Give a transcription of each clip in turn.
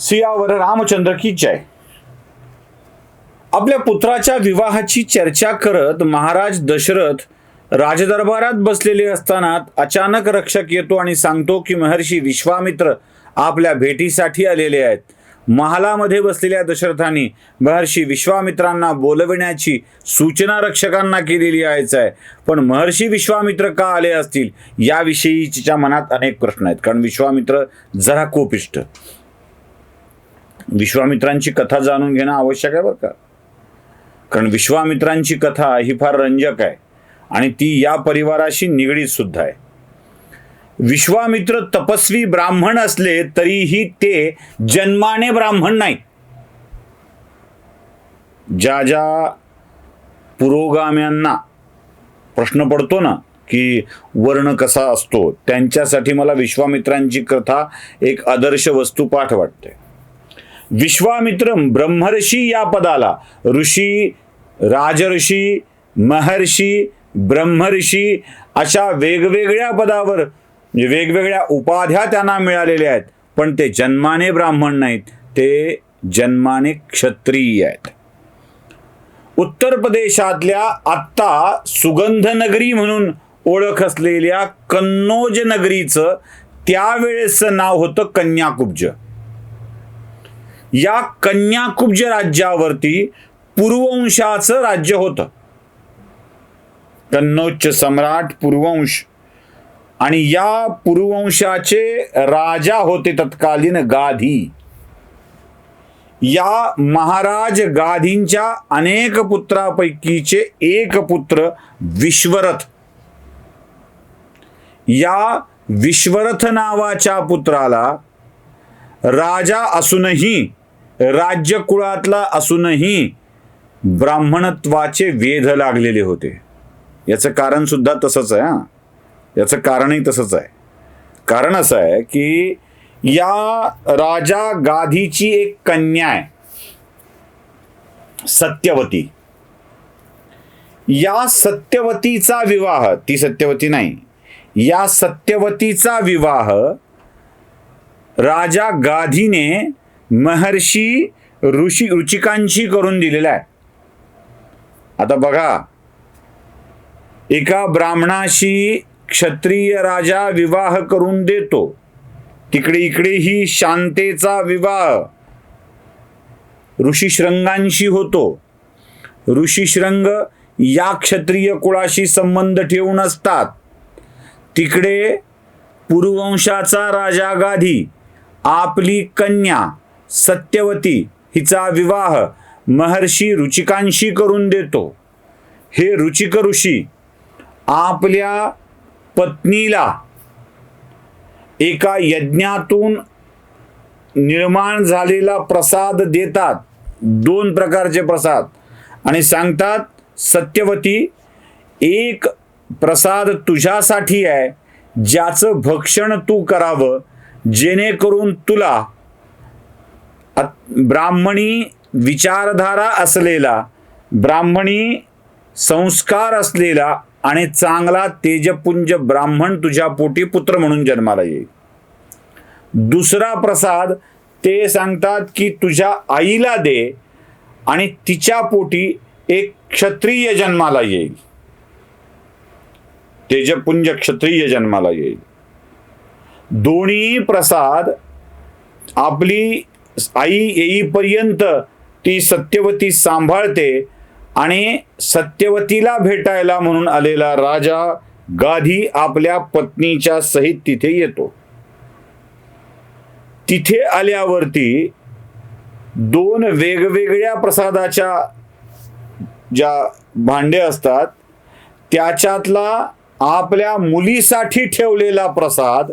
सियावर रामचंद्र की जय. आपल्या पुत्राच्या विवाहाची चर्चा करत महाराज दशरथ राजदरबारात बसलेले असताना अचानक रक्षक येतो आणि सांगतो की महर्षी विश्वामित्र आपल्या भेटीसाठी आलेले आहेत. महालामध्ये बसलेल्या दशरथांनी महर्षी विश्वामित्रांना बोलविण्याची सूचना रक्षकांना केलेली आहेच आहे. पण महर्षी विश्वामित्र का आले असतील? याविषयीच्या मनात अनेक प्रश्न आहेत. कारण विश्वामित्र जरा कोपिष्ट. विश्वामित्रांची कथा जाणून घेणं आवश्यक आहे बरं का? कारण विश्वामित्रांची कथा ही फार रंजक आहे आणि ती या परिवाराशी निगडीत सुद्धा आहे. विश्वामित्र तपस्वी ब्राह्मण असले तरीही ते जन्माने ब्राह्मण नाही. ज्या ज्या पुरोगाम्यांना प्रश्न पडतो ना की वर्ण कसा असतो त्यांच्यासाठी मला विश्वामित्रांची कथा एक आदर्श वस्तुपाठ वाटते. विश्वामित्र ब्रह्मर्षी या पदाला. ऋषी राजर्षी महर्षी ब्रह्मर्षी अशा वेगवेगळ्या पदावर म्हणजे वेगवेगळ्या उपाध्या त्यांना मिळालेल्या आहेत. पण ते जन्माने ब्राह्मण नाहीत ते जन्माने क्षत्रिय आहेत. उत्तर प्रदेशातल्या आत्ता सुगंध नगरी म्हणून ओळख असलेल्या कन्नौज नगरीचं त्यावेळेचं नाव होतं कन्याकुब्ज. या कन्याकुब्ज राज्यावरती पूर्ववंशाचं राज्य होतं. कन्नौजचे सम्राट पूर्ववंश. आणि या पूर्ववंशाचे राजा होते तत्कालीन गाधी. या महाराज गाधींच्या अनेक पुत्रापैकीचे एक पुत्र विश्वरथ. या विश्वरथ नावाच्या पुत्राला राजा असूनही राज्यकुळातला असूनही ब्राह्मणत्वाचे वेध लागलेले होते. याचं कारण सुद्धा तसंच आहे हां. याचं कारणही तसंच आहे. कारण असं आहे की या राजा गाधीची एक कन्या आहे सत्यवती. या सत्यवतीचा विवाह ती सत्यवती नाही या सत्यवतीचा विवाह राजा गाधीने महर्षी ऋषी रुचिकांशी करून दिलेला आहे. आता बघा एका ब्राह्मणाशी क्षत्रिय राजा विवाह करून देतो. तिकडे इकडे ही शांतेचा विवाह. ऋषीशृंगांशी होतो. ऋषीशृंग या क्षत्रिय कुळाशी संबंध ठेवून असतात. तिकडे पुरुवंशाचा राजा गाधी आपली कन्या सत्यवती हिचा विवाह महर्षी रुचिकांशी करून देतो. हे रुचिक ऋषी आपल्या पत्नीला एका यज्ञातून निर्माण झालेला प्रसाद देतात. दोन प्रकारचे प्रसाद. आणि सांगतात सत्यवती एक प्रसाद तुझ्यासाठी आहे ज्याचं भक्षण तू करावं जेणेकरून तुला ब्राह्मणी विचारधारा असलेला ब्राह्मणी संस्कार असलेला आणि चांगला तेजपुंज ब्राह्मण तुझ्या पोटी पुत्र म्हणून जन्माला येईल. दुसरा प्रसाद ते सांगतात की तुझ्या आईला दे आणि तिच्या पोटी एक क्षत्रिय जन्माला येईल. तेजपुंज क्षत्रिय जन्माला येईल. दोन्ही प्रसाद आपली आई येईपर्यंत ती सत्यवती सांभाळते आणि सत्यवतीला भेटायला म्हणून आलेला राजा गाधी आपल्या पत्नीच्या सहित तिथे येतो. तिथे आल्यावरती दोन वेगवेगळ्या प्रसादाच्या ज्या भांडे असतात त्याच्यातला आपल्या मुलीसाठी ठेवलेला प्रसाद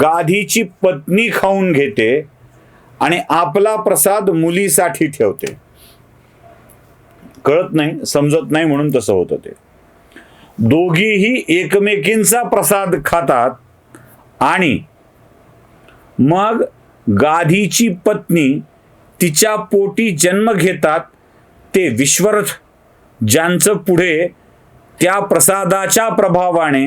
गाधीची पत्नी खाऊन घेते आणि आपला प्रसाद मुलीसाठी ठेवते. कळत नाही समजत नाही म्हणून तसं होतं ते. दोघीही एकमेकींचा प्रसाद खातात आणि मग गाधीची पत्नी तिच्या पोटी जन्म घेतात ते विश्वरथ ज्यांचं पुढे त्या प्रसादाच्या प्रभावाने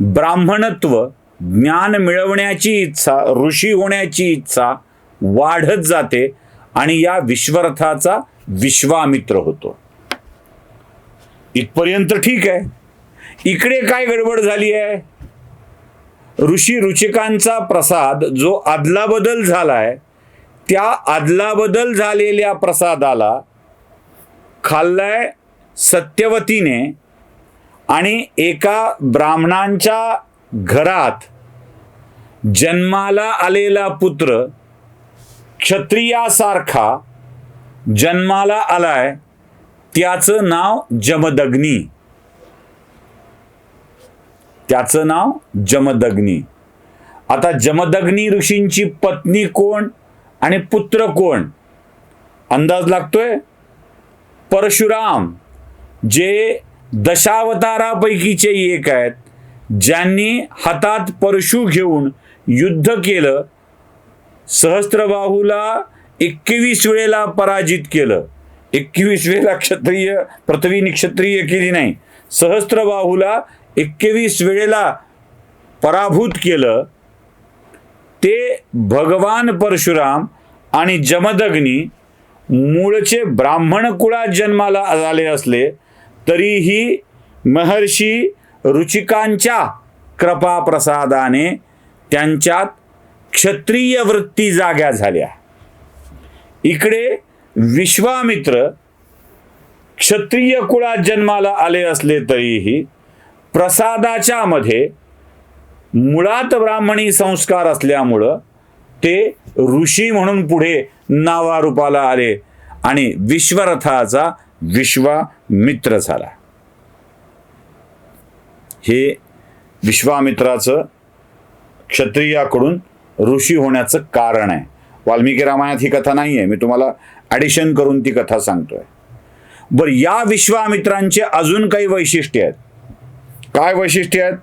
ब्राह्मणत्व ज्ञान मिळवण्याची इच्छा ऋषी होण्याची इच्छा वाढत जाते आणि या विश्वरथाचा विश्वामित्र होतो. इथपर्यंत ठीक आहे. इकडे काय गडबड झाली आहे? ऋषी रुचिकांचा प्रसाद जो अदलाबदल झालाय त्या अदलाबदल झालेल्या प्रसादाला खाल्लाय सत्यवतीने आणि एका ब्राह्मणांच्या घरात जन्माला आलेला पुत्र क्षत्रियासारखा जन्माला आलाय त्याचं नाव जमदग्नी. त्याचं नाव जमदग्नी. आता जमदग्नी ऋषींची पत्नी कोण आणि पुत्र कोण? अंदाज लागतोय? परशुराम जे दशावतारापैकीचे एक आहेत ज्यांनी हातात परशु घेऊन युद्ध केलं सहस्त्रबाहूला एकवीस वेळेला पराजित केलं. एकवीस वेळेला क्षत्रिय पृथ्वीनी क्षत्रिय केली नाही. सहस्त्रबाहूला एकवीस वेळेला पराभूत केलं. ते भगवान परशुराम आणि जमदग्नी मूळचे ब्राह्मण कुळात जन्माला आले असले तरीही महर्षी रुचिकांच्या कृपाप्रसादाने त्यांच्यात क्षत्रिय वृत्ती जाग्या झाल्या. इकडे विश्वामित्र क्षत्रिय कुळात जन्माला आले असले तरीही प्रसादाच्या मध्ये मुळात ब्राह्मणी संस्कार असल्यामुळं ते ऋषी म्हणून पुढे नावारूपाला आले आणि विश्वरथाचा विश्वामित्र झाला. हे विश्वामित्राचं क्षत्रियाकडून ऋषी होण्याचं कारण आहे. वाल्मिकी रामायणात ही कथा नाही आहे मी तुम्हाला ॲडिशन करून ती कथा सांगतोय. बरं या विश्वामित्रांचे अजून काही वैशिष्ट्य आहेत. काय वैशिष्ट्य आहेत?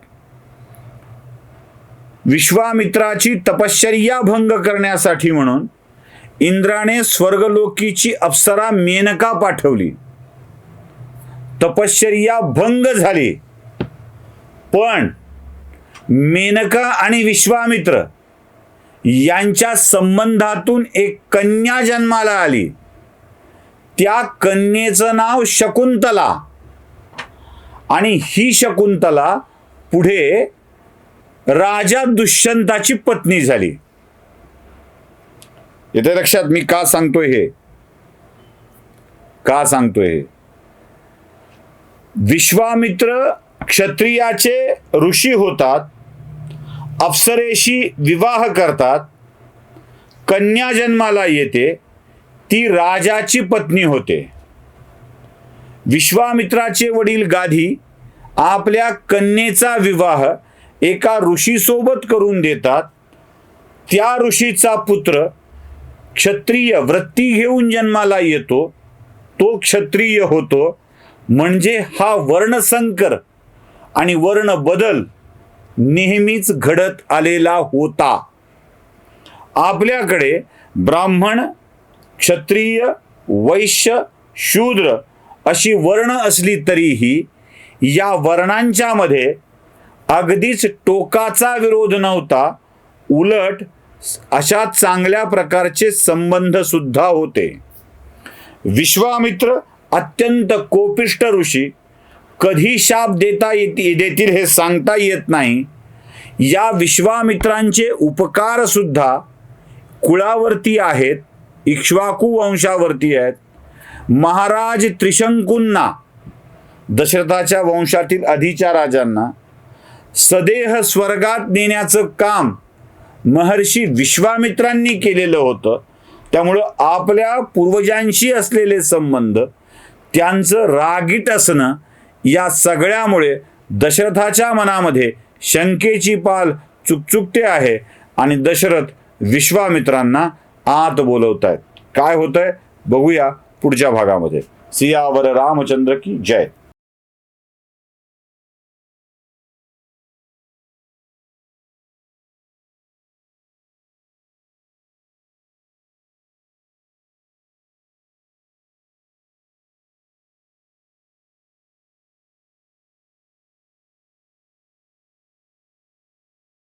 विश्वामित्राची तपश्चर्या भंग करण्यासाठी म्हणून इंद्राने स्वर्गलोकीची अप्सरा मेनका पाठवली. तपश्चर्या भंग झाली. पण मेनका आणि विश्वामित्र यांच्या संबंधातून एक कन्या जन्माला आली. त्या कन्येचं नाव शकुंतला. आणि ही शकुंतला पुढे राजा दुष्यंताची पत्नी झाली. येते लक्षात मी का सांगतोय हे? का सांगतोय हे? विश्वामित्र क्षत्रियाचे ऋषी होतात. अप्सरेशी विवाह करतात कन्या जन्माला येते ती राजाची पत्नी होते. विश्वामित्राचे वडील गाधी आपल्या कन्येचा विवाह एका ऋषीसोबत करून देतात. त्या ऋषीचा पुत्र क्षत्रिय वृत्ती घेऊन जन्माला येतो. तो क्षत्रिय होतो. म्हणजे हा वर्णसंकर आणि वर्ण बदल नेहमीच घडत आलेला होता. आपल्याकडे ब्राह्मण क्षत्रिय वैश्य शूद्र अशी वर्ण असली तरीही या वर्णांच्या मध्ये अगदीच टोकाचा विरोध नव्हता. उलट अशा चांगल्या प्रकारचे संबंध सुद्धा होते. विश्वामित्र अत्यंत कोपिष्ट ऋषी कधी शाप देता येते देतील हे सांगता येत नाही. या विश्वामित्रांचे उपकारसुद्धा कुळावरती आहेत इक्ष्वाकू वंशावरती आहेत. महाराज त्रिशंकूंना दशरथाच्या वंशातील आधीच्या राजांना सदेह स्वर्गात नेण्याचं काम महर्षी विश्वामित्रांनी केलेलं होतं. त्यामुळं आपल्या पूर्वजांशी असलेले संबंध त्यांचं रागीट असणं या सगळ्यामुळे दशरथाच्या मनामध्ये शंकेची पाल चुकचुकते आहे आणि दशरथ विश्वामित्रांना आत बोलवत आहेत काय होतंय? बघूया पुढच्या भागामध्ये. सियावर रामचंद्र की जय?